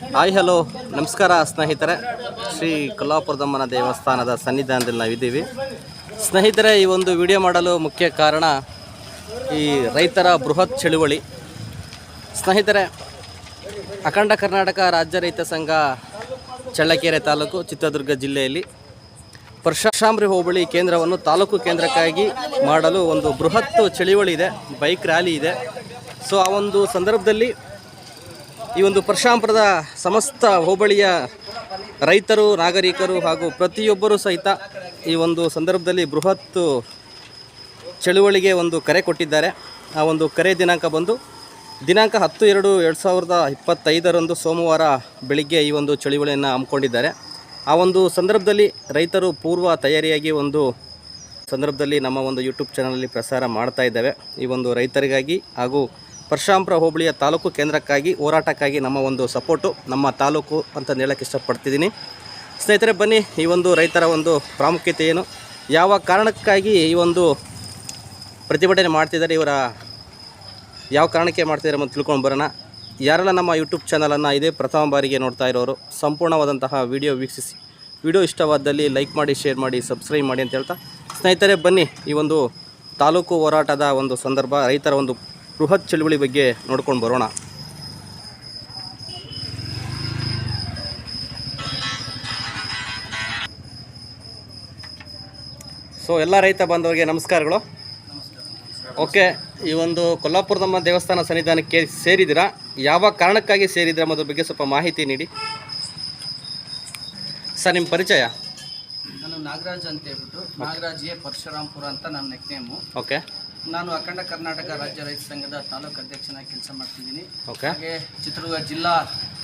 Hi hello ನಮಸ್ಕಾರ, ಸ್ನೇಹಿತರೆ. ಶ್ರೀ ಕೊಲ್ಲಾಪುರದಮ್ಮನ ದೇವಸ್ಥಾನದ ಸನ್ನಿಧಾನದಲ್ಲಿ ನಾವಿದ್ದೀವಿ. ಸ್ನೇಹಿತರೆ, ಈ ಒಂದು ವಿಡಿಯೋ ಮಾಡಲು ಮುಖ್ಯ ಕಾರಣ ಈ ರೈತರ ಬೃಹತ್ ಚಳುವಳಿ. ಸ್ನೇಹಿತರೆ, ಅಖಂಡ ಕರ್ನಾಟಕ ರಾಜ್ಯ ರೈತ ಸಂಘ ಚಳ್ಳಕೆರೆ ತಾಲೂಕು, ಚಿತ್ರದುರ್ಗ ಜಿಲ್ಲೆಯಲ್ಲಿ ಪರಶಾಂಬ್ರಿ ಹೋಬಳಿ ಕೇಂದ್ರವನ್ನು ತಾಲೂಕು ಕೇಂದ್ರಕ್ಕಾಗಿ ಮಾಡಲು ಒಂದು ಬೃಹತ್ ಚಳುವಳಿ ಇದೆ, ಬೈಕ್ ರ್ಯಾಲಿ ಇದೆ. ಸೊ ಆ ಒಂದು ಸಂದರ್ಭದಲ್ಲಿ ಈ ಒಂದು ಪರಶಾಂಪುರದ ಸಮಸ್ತ ಹೋಬಳಿಯ ರೈತರು, ನಾಗರಿಕರು ಹಾಗೂ ಪ್ರತಿಯೊಬ್ಬರೂ ಸಹಿತ ಈ ಒಂದು ಸಂದರ್ಭದಲ್ಲಿ ಬೃಹತ್ ಚಳುವಳಿಗೆ ಒಂದು ಕರೆ ಕೊಟ್ಟಿದ್ದಾರೆ. ಆ ಒಂದು ಕರೆ ದಿನಾಂಕ ಬಂದು ದಿನಾಂಕ ಹತ್ತು ಎರಡು ಎರಡು ಸಾವಿರದ ಇಪ್ಪತ್ತೈದರಂದು ಸೋಮವಾರ ಬೆಳಿಗ್ಗೆ ಈ ಒಂದು ಚಳುವಳಿಯನ್ನು ಹಮ್ಮಿಕೊಂಡಿದ್ದಾರೆ. ಆ ಒಂದು ಸಂದರ್ಭದಲ್ಲಿ ರೈತರು ಪೂರ್ವ ತಯಾರಿಯಾಗಿ ಒಂದು ಸಂದರ್ಭದಲ್ಲಿ ನಮ್ಮ ಒಂದು ಯೂಟ್ಯೂಬ್ ಚಾನಲಲ್ಲಿ ಪ್ರಸಾರ ಮಾಡ್ತಾ ಇದ್ದೇವೆ. ಈ ಒಂದು ರೈತರಿಗಾಗಿ ಹಾಗೂ ಪರಶಾಂಪುರ ಹೋಬಳಿಯ ತಾಲೂಕು ಕೇಂದ್ರಕ್ಕಾಗಿ ಹೋರಾಟಕ್ಕಾಗಿ ನಮ್ಮ ಒಂದು ಸಪೋರ್ಟು, ನಮ್ಮ ತಾಲೂಕು ಅಂತ ಹೇಳಕ್ಕೆ ಇಷ್ಟಪಡ್ತಿದ್ದೀನಿ. ಸ್ನೇಹಿತರೆ, ಬನ್ನಿ, ಈ ಒಂದು ರೈತರ ಒಂದು ಪ್ರಾಮುಖ್ಯತೆ ಏನು? ಯಾವ ಕಾರಣಕ್ಕಾಗಿ ಈ ಒಂದು ಪ್ರತಿಭಟನೆ ಮಾಡ್ತಿದ್ದಾರೆ, ಇವರ ಯಾವ ಕಾರಣಕ್ಕೆ ಮಾಡ್ತಿದ್ದಾರೆ ಅಂತ ತಿಳ್ಕೊಂಡು ಬರೋಣ. ಯಾರೆಲ್ಲ ನಮ್ಮ ಯೂಟ್ಯೂಬ್ ಚಾನಲನ್ನು ಇದೇ ಪ್ರಥಮ ಬಾರಿಗೆ ನೋಡ್ತಾ ಇರೋರು, ಸಂಪೂರ್ಣವಾದಂತಹ ವಿಡಿಯೋ ವೀಕ್ಷಿಸಿ. ವಿಡಿಯೋ ಇಷ್ಟವಾದಲ್ಲಿ ಲೈಕ್ ಮಾಡಿ, ಶೇರ್ ಮಾಡಿ, ಸಬ್ಸ್ಕ್ರೈಬ್ ಮಾಡಿ ಅಂತ ಹೇಳ್ತಾ. ಸ್ನೇಹಿತರೆ, ಬನ್ನಿ, ಈ ಒಂದು ತಾಲೂಕು ಹೋರಾಟದ ಒಂದು ಸಂದರ್ಭ, ರೈತರ ಒಂದು ಬೃಹತ್ ಚಳುವಳಿ ಬಗ್ಗೆ ನೋಡ್ಕೊಂಡು ಬರೋಣ. ಸೊ ಎಲ್ಲ ರೈತ ಬಾಂಧವರಿಗೆ ನಮಸ್ಕಾರಗಳು. ಓಕೆ ಈ ಒಂದು ಕೊಲ್ಲಾಪುರದಮ್ಮ ದೇವಸ್ಥಾನ ಸನ್ನಿಧಾನಕ್ಕೆ ಸೇರಿದಿರಾ ಯಾವ ಕಾರಣಕ್ಕಾಗಿ ಸೇರಿದಿರಾ ಅದ್ರ ಬಗ್ಗೆ ಸ್ವಲ್ಪ ಮಾಹಿತಿ ನೀಡಿ. ಸರ್ ನಿಮ್ಮ ಪರಿಚಯ? ನಾನು ನಾಗರಾಜ್ ಅಂತ ಹೇಳ್ಬಿಟ್ಟು ನಾಗರಾಜ್ ಎ ಪರಶುರಾಮ್ಪುರ ಅಂತ ನನ್ನ ನೆಕ್ನೇಮು ಓಕೆ ನಾನು ಅಖಂಡ ಕರ್ನಾಟಕ ರಾಜ್ಯ ರೈತ ಸಂಘದ ತಾಲೂಕು ಅಧ್ಯಕ್ಷನಾಗಿ ಕೆಲಸ ಮಾಡ್ತಿದ್ದೀನಿ. ಹಾಗೆ ಚಿತ್ರದುರ್ಗ ಜಿಲ್ಲಾ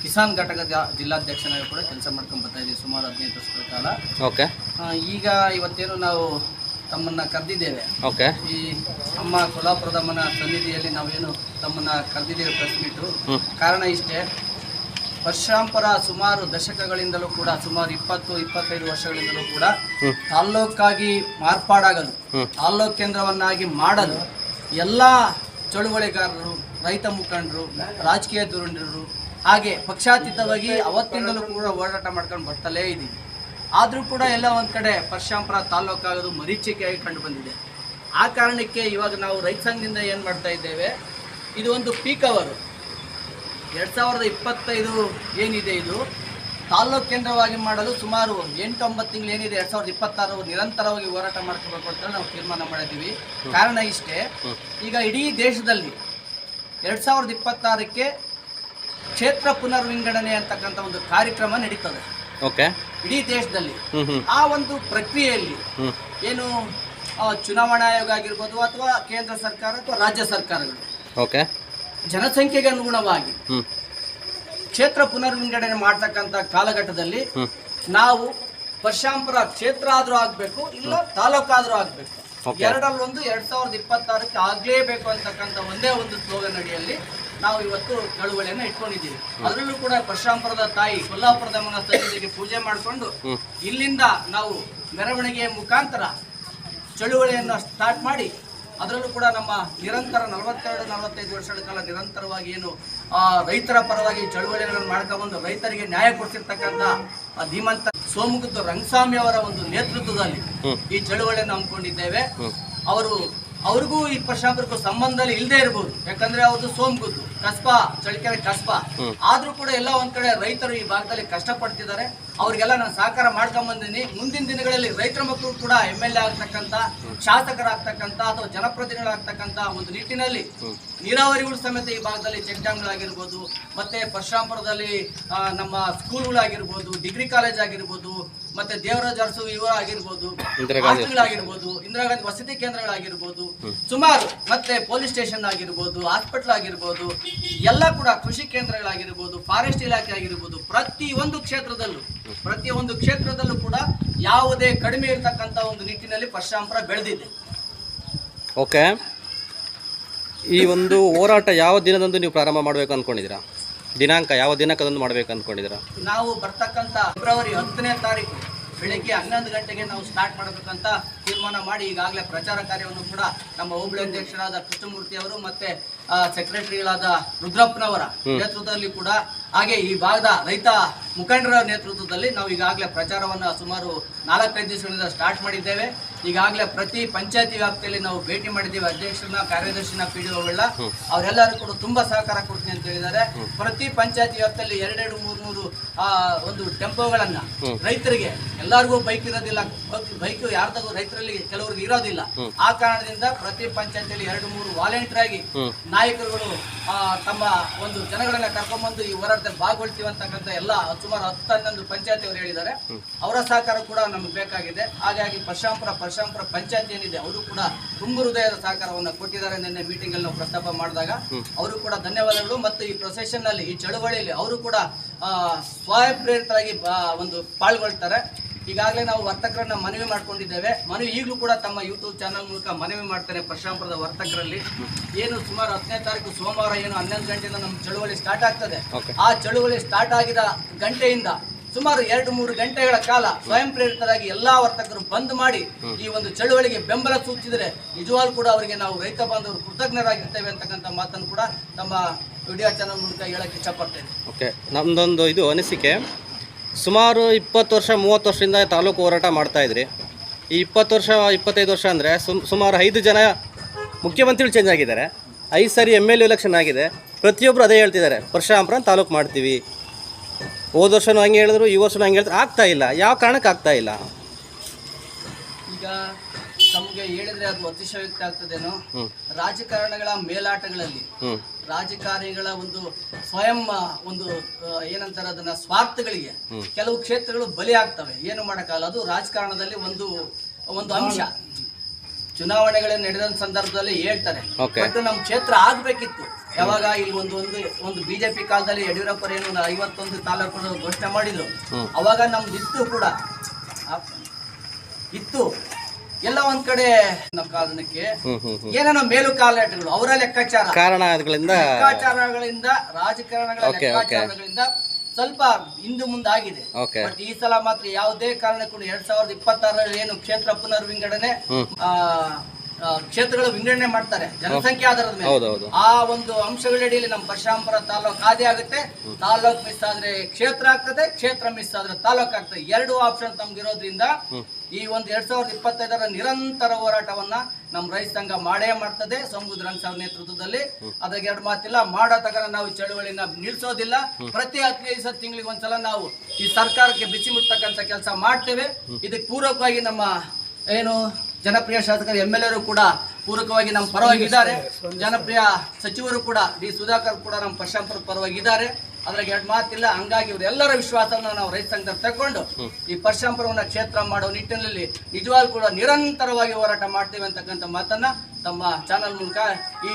ಕಿಸಾನ್ ಘಟಕದ ಜಿಲ್ಲಾಧ್ಯಕ್ಷನಾಗಿ ಕೂಡ ಕೆಲಸ ಮಾಡ್ಕೊಂಡು ಬರ್ತಾ ಇದ್ದೀವಿ ಸುಮಾರು ಹದಿನೈದು ವರ್ಷಗಳ ಕಾಲ. ಓಕೆ ಈಗ ಇವತ್ತೇನು ನಾವು ತಮ್ಮನ್ನ ಕರೆದಿದ್ದೇವೆ. ಓಕೆ ಈ ನಮ್ಮ ಕೊಲ್ಲಾಪುರದಮ್ಮನ ಸನ್ನಿಧಿಯಲ್ಲಿ ನಾವೇನು ತಮ್ಮನ್ನ ಕರೆದಿದ್ದೇವೆ ಪ್ರೆಸ್ ಮೀಟು ಕಾರಣ ಇಷ್ಟೇ. ಪರಶುರಾಂಪುರ ಸುಮಾರು ದಶಕಗಳಿಂದಲೂ ಕೂಡ ಸುಮಾರು ಇಪ್ಪತ್ತು ಇಪ್ಪತ್ತೈದು ವರ್ಷಗಳಿಂದಲೂ ಕೂಡ. ತಾಲ್ಲೂಕಾಗಿ ಮಾರ್ಪಾಡಾಗಲು. ತಾಲ್ಲೂಕು ಕೇಂದ್ರವನ್ನಾಗಿ ಮಾಡಲು ಎಲ್ಲ ಚಳುವಳಿಗಾರರು ರೈತ ಮುಖಂಡರು ರಾಜಕೀಯ ಧುರಂಡರು ಹಾಗೆ ಪಕ್ಷಾತೀತವಾಗಿ ಅವತ್ತಿಂದಲೂ ಕೂಡ ಹೋರಾಟ ಮಾಡ್ಕೊಂಡು ಬರ್ತಲೇ ಇದ್ದೀವಿ ಆದರೂ ಕೂಡ ಎಲ್ಲ ಒಂದು ಕಡೆ ಪರಶುರಾಂಪುರ ತಾಲ್ಲೂಕಾಗೋದು ಮರೀಚಿಕೆಯಾಗಿ ಕಂಡು ಬಂದಿದೆ ಆ ಕಾರಣಕ್ಕೆ ಇವಾಗ ನಾವು ರೈತ ಸಂಘದಿಂದ ಏನು ಮಾಡ್ತಾ ಇದ್ದೇವೆ ಇದು ಒಂದು ಪೀಕ್ ಅವರು ಎರಡು ಸಾವಿರದ ಇಪ್ಪತ್ತೈದು ಏನಿದೆ ಇದು? ತಾಲ್ಲೂಕು ಕೇಂದ್ರವಾಗಿ ಮಾಡಲು ಸುಮಾರು ಎಂಟು ಒಂಬತ್ತು ತಿಂಗಳು ಏನಿದೆ? ಎರಡು ಸಾವಿರದ ಇಪ್ಪತ್ತಾರು ನಿರಂತರವಾಗಿ ಹೋರಾಟ ಮಾಡ್ಕೋಬೇಕು ಅಂತ ನಾವು ತೀರ್ಮಾನ ಮಾಡಿದ್ದೀವಿ. ಕಾರಣ ಇಷ್ಟೇ. ಈಗ ಇಡೀ ದೇಶದಲ್ಲಿ ಎರಡು ಸಾವಿರದ ಇಪ್ಪತ್ತಾರಕ್ಕೆ ಕ್ಷೇತ್ರ ಪುನರ್ವಿಂಗಡಣೆ ಅಂತಕ್ಕಂಥ ಒಂದು ಕಾರ್ಯಕ್ರಮ ನಡೀತದೆ. ಓಕೆ. ಇಡೀ ದೇಶದಲ್ಲಿ. ಆ ಒಂದು ಪ್ರಕ್ರಿಯೆಯಲ್ಲಿ ಏನು ಚುನಾವಣಾ ಆಯೋಗ ಆಗಿರ್ಬೋದು ಅಥವಾ ಕೇಂದ್ರ ಸರ್ಕಾರ ಅಥವಾ ರಾಜ್ಯ ಸರ್ಕಾರಗಳು. ಓಕೆ. ಜನಸಂಖ್ಯೆಗೆ ಅನುಗುಣವಾಗಿ ಕ್ಷೇತ್ರ ಪುನರ್ವಿಂಗಡಣೆ ಮಾಡ್ತಕ್ಕಂಥ ಕಾಲಘಟ್ಟದಲ್ಲಿ ನಾವು ಪರಶಾಂಪುರ ಕ್ಷೇತ್ರ ಆದರೂ ಆಗ್ಬೇಕು ಇಲ್ಲ ತಾಲೂಕಾದ್ರೂ ಆಗ್ಬೇಕು. ಆಗಬೇಕು ಎರಡಲ್ಲೊಂದು ಎರಡ್ ಸಾವಿರದ ಇಪ್ಪತ್ತಾರಕ್ಕೆ ಆಗ್ಲೇಬೇಕು ಅಂತಕ್ಕಂಥ ಒಂದೇ ಒಂದು ಸ್ಲೋಗನ್ ಅಡಿಯಲ್ಲಿ ನಾವು ಇವತ್ತು ಚಳುವಳಿಯನ್ನು ಇಟ್ಕೊಂಡಿದ್ದೀವಿ. ಅದರಲ್ಲೂ ಕೂಡ ಪರಶಾಂಪುರದ ತಾಯಿ ಕೊಲ್ಲಾಪುರದ ಮನಸ್ಸಿಗೆ ಪೂಜೆ ಮಾಡಿಕೊಂಡು ಇಲ್ಲಿಂದ ನಾವು ಮೆರವಣಿಗೆಯ ಮುಖಾಂತರ ಚಳುವಳಿಯನ್ನು ಸ್ಟಾರ್ಟ್ ಮಾಡಿ ಅದರಲ್ಲೂ ಕೂಡ ನಮ್ಮ ನಿರಂತರ ನಲವತ್ತೆರಡು ನಲವತ್ತೈದು ವರ್ಷಗಳ ಕಾಲ ನಿರಂತರವಾಗಿ ಏನು ಆ, ರೈತರ ಪರವಾಗಿ ಚಳುವಳಿಗಳನ್ನು ಮಾಡ್ಕೊಂಡ್ಬಂದು ರೈತರಿಗೆ ನ್ಯಾಯ ಕೊಡ್ತಿರ್ತಕ್ಕಂಥ ಧೀಮಂತ ಸೋಮಗುದ್ದು ರಂಗಸ್ವಾಮಿ ಅವರ ಒಂದು ನೇತೃತ್ವದಲ್ಲಿ ಈ ಚಳುವಳಿಯನ್ನು ಹಮ್ಮಿಕೊಂಡಿದ್ದೇವೆ. ಅವರು ಅವ್ರಿಗೂ ಈ ಪರಶಾಂಪುರಕ್ಕೂ ಸಂಬಂಧ ಇಲ್ಲದೆ ಇರ್ಬೋದು. ಯಾಕಂದ್ರೆ ಅವ್ರದ್ದು ಸೋಮಗುತ್ತು ಕಸ್ಬಾ ಚಳಿಕೆರೆ ಕಸ್ಬಾ. ಹ್ಮ್. ಆದ್ರೂ ಕೂಡ ಎಲ್ಲ ಒಂದ್ ಕಡೆ ರೈತರು ಈ ಭಾಗದಲ್ಲಿ ಕಷ್ಟಪಡ್ತಿದ್ದಾರೆ. ಅವ್ರಿಗೆಲ್ಲ ನಾನು ಸಹಕಾರ ಮಾಡ್ಕೊಂಡ್ ಬಂದಿನಿ ಮುಂದಿನ ದಿನಗಳಲ್ಲಿ ರೈತರ ಮಕ್ಕಳು ಕೂಡ ಎಂ ಎಲ್ ಎ ಆಗ್ತಕ್ಕಂತ ಶಾಸಕರಾಗ್ತಕ್ಕಂತ ಅಥವಾ ಜನಪ್ರತಿನಿಧಿಗಳಾಗ್ತಕ್ಕಂತ ಒಂದು ನಿಟ್ಟಿನಲ್ಲಿ ನೀರಾವರಿಗಳು ಸಮೇತ ಈ ಭಾಗದಲ್ಲಿ ಚೆಕ್ ಡ್ಯಾಮ್ಗಳಾಗಿರ್ಬೋದು ಮತ್ತೆ ಪರಶುರಾಮಪುರದಲ್ಲಿ ನಮ್ಮ ಸ್ಕೂಲ್ಗಳಾಗಿರ್ಬೋದು ಡಿಗ್ರಿ ಕಾಲೇಜ್ ಆಗಿರ್ಬೋದು ಮತ್ತೆ ದೇವರಾಜ ಅರಸು ಇವರು ಆಗಿರ್ಬೋದು ಆಗಿರ್ಬೋದು ಇಂದಿರಾ ಗಾಂಧಿ ವಸತಿ ಕೇಂದ್ರಗಳಾಗಿರ್ಬೋದು ಸುಮಾರು ಮತ್ತೆ ಪೊಲೀಸ್ ಸ್ಟೇಷನ್ ಆಗಿರ್ಬೋದು ಹಾಸ್ಪಿಟಲ್ ಆಗಿರ್ಬೋದು ಎಲ್ಲ ಕೂಡ ಕೃಷಿ ಕೇಂದ್ರಗಳಾಗಿರ್ಬೋದು ಫಾರೆಸ್ಟ್ ಇಲಾಖೆ ಆಗಿರ್ಬೋದು ಪ್ರತಿ ಒಂದು ಕ್ಷೇತ್ರದಲ್ಲೂ ಪ್ರತಿ ಒಂದು ಕ್ಷೇತ್ರದಲ್ಲೂ ಕೂಡ ಯಾವುದೇ ಕಡಿಮೆ ಇರತಕ್ಕಂತ ಒಂದು ನಿಟ್ಟಿನಲ್ಲಿ ಪರಶುರಾಂಪುರ ಬೆಳೆದಿದೆ. ಓಕೆ ಈ ಒಂದು ಹೋರಾಟ ಯಾವ ದಿನದಂದು ನೀವು ಪ್ರಾರಂಭ ಮಾಡಬೇಕು ಅಂದ್ಕೊಂಡಿದ್ದೀರಾ ದಿನಾಂಕ, ಯಾವ ದಿನಾಂಕದಂದು ಮಾಡಬೇಕು ಅಂದ್ಕೊಂಡಿದ್ದೀರಾ ನಾವು ಬರ್ತಕ್ಕಂಥ ಫೆಬ್ರವರಿ ಹತ್ತನೇ ತಾರೀಕು ಬೆಳಿಗ್ಗೆ ಹನ್ನೊಂದು ಗಂಟೆಗೆ ನಾವು ಸ್ಟಾರ್ಟ್ ಮಾಡಬೇಕಂತ ತೀರ್ಮಾನ ಮಾಡಿ ಈಗಾಗಲೇ ಪ್ರಚಾರ ಕಾರ್ಯವನ್ನು ಕೂಡ ನಮ್ಮ ಹೋಬಳಿ ಅಧ್ಯಕ್ಷರಾದ ಕೃಷ್ಣಮೂರ್ತಿ ಅವರು ಮತ್ತೆ ಸೆಕ್ರೆಟರಿಗಳಾದ ರುದ್ರಪ್ಪನವರ ನೇತೃತ್ವದಲ್ಲಿ ಕೂಡ ಹಾಗೆ ಈ ಭಾಗದ ರೈತ ಮುಖಂಡರ ನೇತೃತ್ವದಲ್ಲಿ ನಾವು ಈಗಾಗಲೇ ಪ್ರಚಾರವನ್ನು ಸುಮಾರು ನಾಲ್ಕೈದು ದಿವಸಗಳಿಂದ ಸ್ಟಾರ್ಟ್ ಮಾಡಿದ್ದೇವೆ. ಈಗಾಗಲೇ ಪ್ರತಿ ಪಂಚಾಯತಿ ವ್ಯಾಪ್ತಿಯಲ್ಲಿ ನಾವು ಭೇಟಿ ಮಾಡಿದ್ದೀವಿ. ಅಧ್ಯಕ್ಷರನ್ನ ಕಾರ್ಯದರ್ಶಿನ ಪಿ ಡಿ ಅವರೆಲ್ಲರೂ ಕೂಡ ತುಂಬಾ ಸಹಕಾರ ಕೊಡ್ತೀನಿ ಅಂತ ಹೇಳಿದ್ದಾರೆ. ಪ್ರತಿ ಪಂಚಾಯತಿ ವ್ಯಾಪ್ತಿಯಲ್ಲಿ ಎರಡೆರಡು ಮೂರು ಮೂರು ಒಂದು ಟೆಂಪೋಗಳನ್ನ ರೈತರಿಗೆ ಎಲ್ಲರಿಗೂ ಬೈಕ್ ಇರೋದಿಲ್ಲ. ಬೈಕ್ ಯಾರ್ದಾಗೂ ರೈತರಲ್ಲಿ ಕೆಲವರಿಗೆ ಇರೋದಿಲ್ಲ. ಆ ಕಾರಣದಿಂದ ಪ್ರತಿ ಪಂಚಾಯತಿಯಲ್ಲಿ ಎರಡು ಮೂರು ವಾಲಂಟಿಯರ್ ಆಗಿ ನಾಯಕರುಗಳು ತಮ್ಮ ಒಂದು ಜನಗಳನ್ನ ಕರ್ಕೊಂಡ್ಬಂದು ಈ ಹೋರಾಟದಲ್ಲಿ ಭಾಗವಹಿಸ್ತೀವಿ ಅಂತಕ್ಕಂಥ ಎಲ್ಲ ಸುಮಾರು ಹತ್ತು ಹನ್ನೊಂದು ಪಂಚಾಯತಿ ಅವರು ಹೇಳಿದ್ದಾರೆ ಅವರ ಸಹಕಾರ ಕೂಡ ನಮ್ಗೆ ಬೇಕಾಗಿದೆ. ಹಾಗಾಗಿ ಪರಶಾಂಪುರ ಪರಶಾಂಪುರ ಪಂಚಾಯತ್ ಏನಿದೆ ಅವರು ಕೂಡ ತುಂಬ ಹೃದಯದ ಸಹಕಾರವನ್ನು ಕೊಟ್ಟಿದ್ದಾರೆ ನಿನ್ನೆ ಮೀಟಿಂಗ್ ಅಲ್ಲಿ ನಾವು ಪ್ರಸ್ತಾಪ ಮಾಡಿದಾಗ. ಅವರು ಕೂಡ ಧನ್ಯವಾದಗಳು ಮತ್ತು ಈ ಪ್ರೊಸೆಷನ್ನಲ್ಲಿ ಈ ಚಳುವಳಿಯಲ್ಲಿ ಅವರು ಕೂಡ ಸ್ವಯಂ ಪ್ರೇರಿತರಾಗಿ ಒಂದು ಪಾಲ್ಗೊಳ್ತಾರೆ. ಈಗಾಗಲೇ ನಾವು ವರ್ತಕರನ್ನ ಮನವಿ ಮಾಡ್ಕೊಂಡಿದ್ದೇವೆ. ಮನವಿ ಈಗಲೂ ಕೂಡ ತಮ್ಮ ಯೂಟ್ಯೂಬ್ ಚಾನಲ್ ಮೂಲಕ ಮನವಿ ಮಾಡ್ತಾರೆ ಪ್ರಶಾಂತಪುರದ ವರ್ತಕರಲ್ಲಿ. ಏನು ಸುಮಾರು ಹತ್ತನೇ ತಾರೀಕು ಸೋಮವಾರ ಏನು ಹನ್ನೊಂದು ಗಂಟೆಯಿಂದ ನಮ್ಮ ಚಳುವಳಿ ಸ್ಟಾರ್ಟ್ ಆಗ್ತದೆ. ಆ ಚಳುವಳಿ ಸ್ಟಾರ್ಟ್ ಆಗಿದ ಗಂಟೆಯಿಂದ ಸುಮಾರು ಎರಡು ಮೂರು ಗಂಟೆಗಳ ಕಾಲ ಸ್ವಯಂ ಪ್ರೇರಿತರಾಗಿ ಎಲ್ಲಾ ವರ್ತಕರು ಬಂದ್ ಮಾಡಿ ಈ ಒಂದು ಚಳುವಳಿಗೆ ಬೆಂಬಲ ಸೂಚಿಸಿದರೆ ನಿಜವಾಗ್ಲೂ ಕೂಡ ಅವರಿಗೆ ನಾವು ರೈತ ಬಾಂಧವರು ಕೃತಜ್ಞರಾಗಿರ್ತೇವೆ ಅಂತಕ್ಕಂಥ ಮಾತನ್ನು ಕೂಡ ನಮ್ಮ ವಿಡಿಯೋ ಚಾನಲ್ ಮೂಲಕ ಹೇಳಕ್ಕೆ ಇಷ್ಟಪಡ್ತೇನೆ. ಓಕೆ ನಮ್ದೊಂದು ಇದು ಅನಿಸಿಕೆ. ಸುಮಾರು ಇಪ್ಪತ್ತು ವರ್ಷ, ಮೂವತ್ತು ವರ್ಷದಿಂದ ತಾಲೂಕು ಹೋರಾಟ ಮಾಡ್ತಾಯಿದ್ರಿ ಈ ಇಪ್ಪತ್ತು ವರ್ಷ, ಇಪ್ಪತ್ತೈದು ವರ್ಷ ಅಂದರೆ ಸುಮ್, ಸುಮಾರು ಐದು ಜನ ಮುಖ್ಯಮಂತ್ರಿಗಳು ಚೇಂಜ್ ಆಗಿದ್ದಾರೆ. ಐದು ಸಾರಿ ಎಂ ಎಲ್ ಎಲೆಕ್ಷನ್ ಆಗಿದೆ. ಪ್ರತಿಯೊಬ್ಬರು ಅದೇ ಹೇಳ್ತಿದ್ದಾರೆ ಪರಶುರಾಮಪುರ ತಾಲೂಕು ಮಾಡ್ತೀವಿ. ಹೋದ ವರ್ಷನೂ ಹಂಗೆ ಹೇಳಿದ್ರು, ಈ ವರ್ಷನೂ ಹಂಗೆ ಹೇಳಿದ್ರು ಆಗ್ತಾ ಇಲ್ಲ. ಯಾವ ಕಾರಣಕ್ಕೆ ಆಗ್ತಾ ಇಲ್ಲ. ಈಗ ತಮಗೆ ಹೇಳಿದ್ರೆ ಅದು ಅತಿಶಯೋಕ್ತಿ ಆಗ್ತದೇನೋ? ರಾಜಕಾರಣಗಳ ಮೇಲಾಟಗಳಲ್ಲಿ ರಾಜಕಾರಣಿಗಳ ಒಂದು ಸ್ವಯಂ ಒಂದು ಏನಂತಾರೆ ಅದನ್ನ ಸ್ವಾರ್ಥಗಳಿಗೆ ಕೆಲವು ಕ್ಷೇತ್ರಗಳು ಬಲಿ ಆಗ್ತವೆ. ಏನು ಮಾಡಕ್ಕಾಗಲ್ಲ. ಅದು ರಾಜಕಾರಣದಲ್ಲಿ ಒಂದು ಒಂದು ಅಂಶ. ಚುನಾವಣೆಗಳು ನಡೆದ ಸಂದರ್ಭದಲ್ಲಿ ಹೇಳ್ತಾರೆ. ಮತ್ತೆ ಬಟ್ ನಮ್ಮ ಕ್ಷೇತ್ರ ಆಗ್ಬೇಕಿತ್ತು. ಯಾವಾಗ ಇಲ್ಲಿ ಒಂದು ಒಂದು ಒಂದು ಬಿಜೆಪಿ ಕಾಲದಲ್ಲಿ ಯಡಿಯೂರಪ್ಪರು ಏನು ಐವತ್ತೊಂದು ತಾಲೂಕು ಘೋಷಣೆ ಮಾಡಿದ್ರು. ಅವಾಗ ನಮ್ದು ಇತ್ತು ಕೂಡ ಇತ್ತು. ಎಲ್ಲ ಒಂದ್ ಕಡೆ ಕಾರಣಕ್ಕೆ ಏನೇನೋ ಮೇಲು ಕಾಲಾಟಗಳು ಅವರ ಲೆಕ್ಕಾಚಾರ. ಕಾರಣಗಳಿಂದ ಲೆಕ್ಕಾಚಾರಗಳಿಂದ ರಾಜಕಾರಣಗಳ. ಲೆಕ್ಕಾಚಾರಗಳಿಂದ ಸ್ವಲ್ಪ ಹಿಂದೆ ಮುಂದಾಗಿದೆ. ಆಗಿದೆ ಬಟ್ ಈ ಸಲ ಮಾತ್ರ ಯಾವುದೇ ಕಾರಣಕ್ಕೂ ಎರಡ್ ಸಾವಿರದ ಇಪ್ಪತ್ತಾರರಲ್ಲಿ ಏನು ಕ್ಷೇತ್ರ ಪುನರ್ವಿಂಗಡಣೆ ಕ್ಷೇತ್ರಗಳು ವಿಂಗಡಣೆ ಮಾಡ್ತಾರೆ ಜನಸಂಖ್ಯೆ ಆಧಾರದ ಮೇಲೆ. ಆ ಒಂದು ಅಂಶಗಳಡಿಯಲ್ಲಿ ನಮ್ಮ ಪರಶುರಾಮಪುರ ತಾಲೂಕು ಆದಿ ಆಗುತ್ತೆ. ತಾಲೂಕ್ ಮಿಸ್ ಆದ್ರೆ ಕ್ಷೇತ್ರ ಆಗ್ತದೆ ಕ್ಷೇತ್ರ ಮಿಸ್ ಆದ್ರೆ ತಾಲೂಕ್ ಆಗ್ತದೆ. ಎರಡು ಆಪ್ಷನ್ ತಮ್ಗಿರೋದ್ರಿಂದ ಈ ಒಂದು ಎರಡ್ ಸಾವಿರದ ಇಪ್ಪತ್ತೈದರ ನಿರಂತರ ಹೋರಾಟವನ್ನ ನಮ್ಮ ರೈತ ಸಂಘ ಮಾಡೇ ಮಾಡ್ತದೆ ಸಮುದ್ರ ಸರ್ ನೇತೃತ್ವದಲ್ಲಿ. ಅದಕ್ಕೆ ಎರಡು ಮಾತಿಲ್ಲ ಮಾಡೋ ತಗನ ನಾವು ಚಳುವಳಿನ ನಿಲ್ಸೋದಿಲ್ಲ. ಪ್ರತಿ ಹದಿನೈದು ಸತ್ ತಿಂಗಳಿಗೆ ಒಂದ್ಸಲ ನಾವು ಈ ಸರ್ಕಾರಕ್ಕೆ ಬಿಸಿ ಮುಟ್ಟತಕ್ಕಂಥ ಕೆಲಸ ಮಾಡ್ತೇವೆ. ಇದಕ್ಕೆ ಪೂರಕವಾಗಿ ನಮ್ಮ ಏನು ಜನಪ್ರಿಯ ಶಾಸಕರು ಎಂ ಎಲ್ ಎರು ಕೂಡ ಪೂರಕವಾಗಿ ನಮ್ಮ ಪರವಾಗಿ ಇದ್ದಾರೆ ಜನಪ್ರಿಯ ಸಚಿವರು ಕೂಡ ಡಿ. ಸುಧಾಕರ್ ಕೂಡ ನಮ್ಮ ಪಶ್ಚಾಂಪುರ ಪರವಾಗಿ ಇದ್ದಾರೆ ಅದ್ರಾಗ ಎರಡು ಮಾತಿಲ್ಲ ಹಂಗಾಗಿ ಇವರೆಲ್ಲರ ವಿಶ್ವಾಸವನ್ನು ನಾವು ರೈತ ಸಂಘದಲ್ಲಿ ತಗೊಂಡು ಈ ಪಶ್ಚಾಂಪುರವನ್ನ ಕ್ಷೇತ್ರ ಮಾಡೋ ನಿಟ್ಟಿನಲ್ಲಿ ನಿಜವಾಗ್ಲೂ ಕೂಡ ನಿರಂತರವಾಗಿ ಹೋರಾಟ ಮಾಡ್ತೇವೆ ಅಂತಕ್ಕಂಥ ಮಾತನ್ನ ತಮ್ಮ ಚಾನಲ್ ಮೂಲಕ ಈ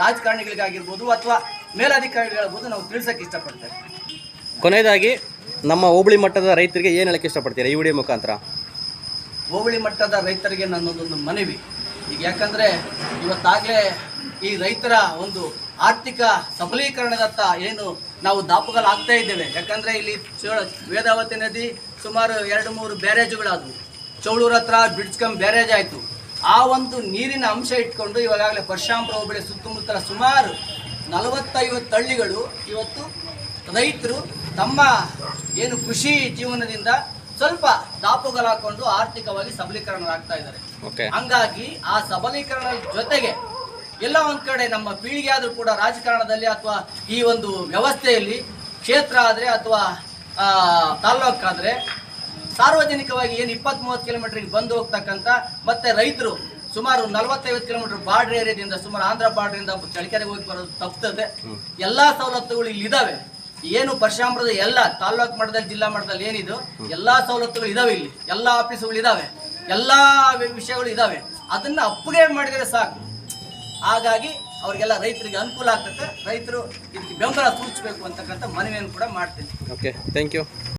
ರಾಜಕಾರಣಿಗಳಿಗಾಗಿರ್ಬೋದು ಅಥವಾ ಮೇಲಾಧಿಕಾರಿಗಳಾಗಿರ್ಬೋದು ನಾವು ತಿಳಿಸಕ್ಕೆ ಇಷ್ಟಪಡ್ತೇವೆ. ಕೊನೆಯದಾಗಿ ನಮ್ಮ ಹೋಬಳಿ ಮಟ್ಟದ ರೈತರಿಗೆ ಏನು ಹೇಳಕ್ಕೆ ಇಷ್ಟಪಡ್ತೀರಾ ಈ ವಿಡಿಯೋ ಮುಖಾಂತರ? ಹೋಬಳಿ ಮಟ್ಟದ ರೈತರಿಗೆ ನನ್ನದೊಂದು ಮನವಿ. ಈಗ ಯಾಕಂದ್ರೆ ಇವತ್ತಾಗಲೇ ಈ ರೈತರ ಒಂದು ಆರ್ಥಿಕ ಸಬಲೀಕರಣದತ್ತ ಏನು ನಾವು ದಾಪುಗಾಲ ಆಗ್ತಾ ಇದ್ದೇವೆ. ಯಾಕಂದ್ರೆ ಇಲ್ಲಿ ವೇದಾವತಿ ನದಿ ಸುಮಾರು ಎರಡು ಮೂರು ಬ್ಯಾರೇಜುಗಳಾದವು. ಚೌಳೂರ ಹತ್ರ ಬ್ರಿಡ್ಜ್ಕಮ್ ಬ್ಯಾರೇಜ್ ಆಯಿತು. ಆ ಒಂದು ನೀರಿನ ಅಂಶ ಇಟ್ಕೊಂಡು ಇವಾಗಲೇ ಪರಶಾಂಪುರ ಹೋಬಳಿ ಸುತ್ತಮುತ್ತಲ ಸುಮಾರು ನಲವತ್ತೈವತ್ತು ಹಳ್ಳಿಗಳು ಇವತ್ತು ರೈತರು ತಮ್ಮ ಏನು ಕೃಷಿ ಜೀವನದಿಂದ ಸ್ವಲ್ಪ ದಾಪುಗಳಾಕೊಂಡು ಹಾಕೊಂಡು ಆರ್ಥಿಕವಾಗಿ ಸಬಲೀಕರಣರಾಗ್ತಾ ಇದ್ದಾರೆ. ಹಂಗಾಗಿ ಆ ಸಬಲೀಕರಣ ಜೊತೆಗೆ ಎಲ್ಲ ಒಂದ್ ಕಡೆ ನಮ್ಮ ಪೀಳಿಗೆ ಆದ್ರೂ ಕೂಡ ರಾಜಕಾರಣದಲ್ಲಿ ಅಥವಾ ಈ ಒಂದು ವ್ಯವಸ್ಥೆಯಲ್ಲಿ ಕ್ಷೇತ್ರ ಆದ್ರೆ ಅಥವಾ ತಾಲ್ಲೂಕಾದ್ರೆ ಸಾರ್ವಜನಿಕವಾಗಿ ಏನು ಇಪ್ಪತ್ತ್ ಮೂವತ್ತು ಕಿಲೋಮೀಟರ್ಗೆ ಬಂದು ಹೋಗ್ತಕ್ಕಂಥ ಮತ್ತೆ ರೈತರು ಸುಮಾರು ನಲವತ್ತೈವತ್ತು ಕಿಲೋಮೀಟರ್ ಬಾರ್ಡರ್ ಏರಿಯಾದಿಂದ ಸುಮಾರು ಆಂಧ್ರ ಬಾರ್ಡರ್ ಇಂದ ಚಳಿಕೆರೆಗೆ ಹೋಗಿ ಬರೋದು ತಪ್ತದೆ. ಎಲ್ಲಾ ಸವಲತ್ತುಗಳು ಇಲ್ಲಿದಾವೆ. ಏನು ಪರಶುರಾಮಪುರದ ಎಲ್ಲ ತಾಲ್ಲೂಕು ಮಟ್ಟದಲ್ಲಿ, ಜಿಲ್ಲಾ ಮಟ್ಟದಲ್ಲಿ ಏನಿದು? ಎಲ್ಲಾ ಸವಲತ್ತುಗಳು ಇದಾವೆ ಇಲ್ಲಿ. ಎಲ್ಲಾ ಆಫೀಸುಗಳು ಇದಾವೆ. ಎಲ್ಲಾ ವಿಷಯಗಳು ಇದಾವೆ. ಅದನ್ನ ಅಪ್ಗ್ರೇಡ್ ಮಾಡಿದರೆ ಸಾಕು. ಹಾಗಾಗಿ ಅವರಿಗೆಲ್ಲ ರೈತರಿಗೆ ಅನುಕೂಲ ಆಗ್ತದೆ ರೈತರು ಇದಕ್ಕೆ ಬೆಂಬಲ ಸೂಚಿಸಬೇಕು ಅಂತಕ್ಕಂಥ ಮನವಿಯನ್ನು ಕೂಡ ಮಾಡ್ತೀನಿ. Okay thank you